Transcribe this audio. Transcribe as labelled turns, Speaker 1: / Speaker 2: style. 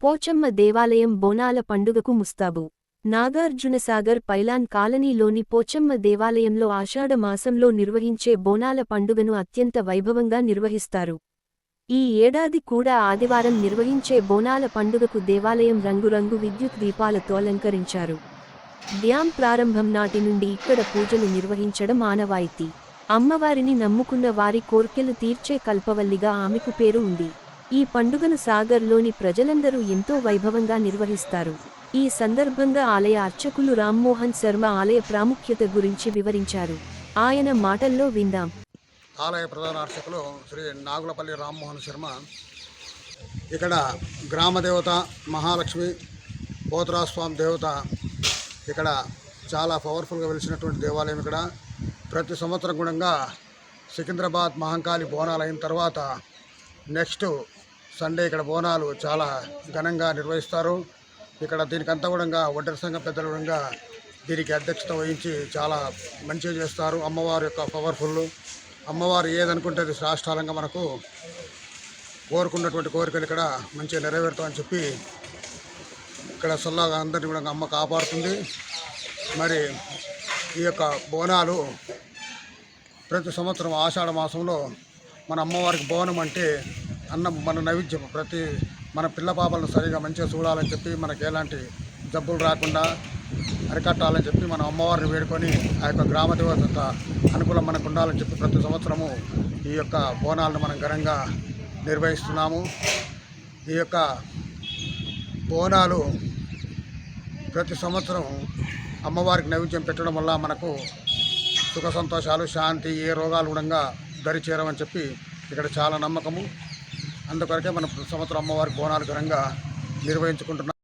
Speaker 1: పోచమ్మ దేవాలయం బోనాల పండుగకు ముస్తాబు. నాగార్జునసాగర్ పైలాన్ కాలనీలోని పోచమ్మ దేవాలయంలో ఆషాఢ మాసంలో నిర్వహించే బోనాల పండుగను అత్యంత వైభవంగా నిర్వహిస్తారు. ఈ ఏడాది కూడా ఆదివారం నిర్వహించే బోనాల పండుగకు దేవాలయం రంగురంగు విద్యుత్ దీపాలతో అలంకరించారు. డ్యాం ప్రారంభం నాటి నుండి ఇక్కడ పూజలు నిర్వహించడం ఆనవాయితీ. అమ్మవారిని నమ్ముకున్న వారి కోర్కెలు తీర్చే కల్పవల్లిగా ఆమెకు పేరు ఉంది. ఈ పండుగను సాగర్లోని ప్రజలందరూ ఎంతో వైభవంగా నిర్వహిస్తారు. ఈ సందర్భంగా ఆలయ అర్చకులు రామ్మోహన్ శర్మ ఆలయ ప్రాముఖ్యత గురించి వివరించారు. ఆయన మాటల్లో విందాం.
Speaker 2: ఆలయ ప్రధాన అర్చకులు శ్రీ నాగులపల్లి రామ్మోహన్ శర్మ ఇక్కడ గ్రామదేవత మహాలక్ష్మి పోతరాస్వామి దేవత ఇక్కడ చాలా పవర్ఫుల్గా వెలిసినటువంటి దేవాలయం ఇక్కడ. ప్రతి సంవత్సరం గుణంగా సికింద్రాబాద్ మహంకాళి బోనాలు అయిన తర్వాత నెక్స్ట్ సండే ఇక్కడ బోనాలు చాలా ఘనంగా నిర్వహిస్తారు. ఇక్కడ దీనికంతా కూడా ఒడ్డరి సంఘం పెద్దల కూడా దీనికి అధ్యక్షత వహించి చాలా మంచిగా చేస్తారు. అమ్మవారి యొక్క పవర్ఫుల్ అమ్మవారు ఏదనుకుంటే అది శ్రాష్టాలంగా మనకు కోరుకున్నటువంటి కోరికలు ఇక్కడ మంచిగా నెరవేరుతామని చెప్పి ఇక్కడ సల్లాగా అందరినీ కూడా అమ్మ కాపాడుతుంది. మరి ఈ యొక్క బోనాలు ప్రతి సంవత్సరం ఆషాఢ మాసంలో మన అమ్మవారికి బోనం అంటే అన్నం మన నైవేద్యం ప్రతి మన పిల్ల పాపలను సరిగా మంచిగా చూడాలని చెప్పి మనకి ఎలాంటి జబ్బులు రాకుండా అరికట్టాలని చెప్పి మన అమ్మవారిని వేడుకొని ఆ యొక్క గ్రామ దేవత అనుకూలం మనకు ఉండాలని చెప్పి ప్రతి సంవత్సరము ఈ యొక్క బోనాలను మనం ఘనంగా నిర్వహిస్తున్నాము. ఈ యొక్క బోనాలు ప్రతి సంవత్సరం అమ్మవారికి నైవేద్యం పెట్టడం వల్ల మనకు సుఖ సంతోషాలు శాంతి ఏ రోగాలు కూడా దరి చేరమని చెప్పి ఇక్కడ చాలా నమ్మకము. అందుకొరకే మనం సంవత్సరం అమ్మవారి బోనాలు ఘనంగా నిర్వహించుకుంటున్నాం.